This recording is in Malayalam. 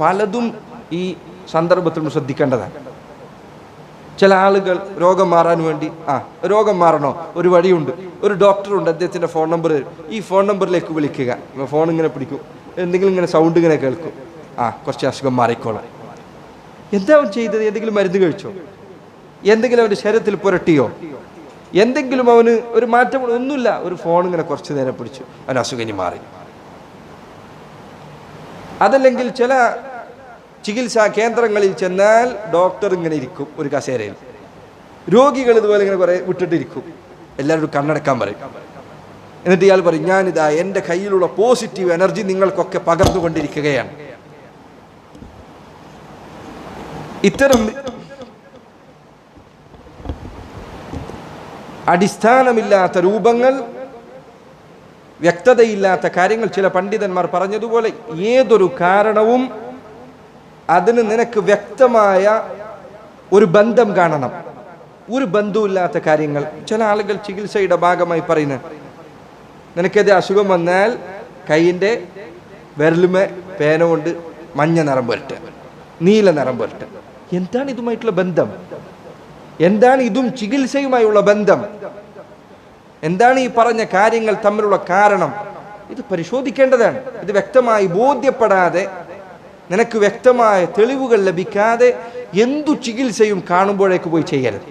പലതും ഈ സന്ദർഭത്തിൽ ശ്രദ്ധിക്കേണ്ടതാണ്. ചില ആളുകൾ രോഗം മാറാൻ വേണ്ടി ആ രോഗം മാറണോ? ഒരു വഴിയുണ്ട്. ഒരു ഡോക്ടറുണ്ട് അദ്ദേഹത്തിന്റെ ഫോൺ നമ്പർ. ഈ ഫോൺ നമ്പറിലേക്ക് വിളിക്കുക. ഫോൺ ഇങ്ങനെ പിടിക്കും. എന്തെങ്കിലും ഇങ്ങനെ സൗണ്ട് ഇങ്ങനെ കേൾക്കും. ആ കുറച്ച് അസുഖം മാറിക്കോളാം. എന്താ അവൻ ചെയ്തത്? എന്തെങ്കിലും മരുന്ന് കഴിച്ചോ? എന്തെങ്കിലും അവന്റെ ശരീരത്തിൽ പുരട്ടിയോ? എന്തെങ്കിലും അവന് ഒരു മാറ്റം ഒന്നുമില്ല. ഒരു ഫോൺ ഇങ്ങനെ കുറച്ച് നേരം പിടിച്ചു. അവൻ അസുഖം ഇനി മാറി. അതല്ലെങ്കിൽ ചില ചികിത്സാ കേന്ദ്രങ്ങളിൽ ചെന്നാൽ ഡോക്ടർ ഇങ്ങനെ ഇരിക്കും ഒരു കസേരയിൽ. രോഗികൾ ഇതുപോലെ ഇങ്ങനെ കുറേ വിട്ടിട്ടിരിക്കും. എല്ലാവരും കണ്ണടക്കാൻ പറയും. എന്നിട്ട് ഇയാൾ പറയും ഞാനിതാ എന്റെ കയ്യിലുള്ള പോസിറ്റീവ് എനർജി നിങ്ങൾക്കൊക്കെ പകർന്നുകൊണ്ടിരിക്കുകയാണ്. ഇത്തരം അടിസ്ഥാനമില്ലാത്ത രൂപങ്ങൾ വ്യക്തതയില്ലാത്ത കാര്യങ്ങൾ ചില പണ്ഡിതന്മാർ പറഞ്ഞതുപോലെ ഏതൊരു കാരണവും അതിന് നിനക്ക് വ്യക്തമായ ഒരു ബന്ധം കാണണം. ഒരു ബന്ധവുമില്ലാത്ത കാര്യങ്ങൾ. ചില ആളുകൾ ചികിത്സയുടെ ഭാഗമായി പറയുന്നത് നിനക്കെതിരെ അസുഖം വന്നാൽ കൈയിന്റെ വിരലുമേ പേന കൊണ്ട് മഞ്ഞ നിറം പുരട്ട്. നീല നിറം പുരട്ട്. എന്താണ് ഇതുമായിട്ടുള്ള ബന്ധം? എന്താണ് ഇതും ചികിത്സയുമായുള്ള ബന്ധം? എന്താണ് ഈ പറഞ്ഞ കാര്യങ്ങൾ തമ്മിലുള്ള കാരണം? ഇത് പരിശോധിക്കേണ്ടതാണ്. ഇത് വ്യക്തമായി ബോധ്യപ്പെടാതെ നിനക്ക് വ്യക്തമായ തെളിവുകൾ ലഭിക്കാതെ എന്തു ചികിത്സയും കാണുമ്പോഴേക്ക് പോയി ചെയ്യരുത്.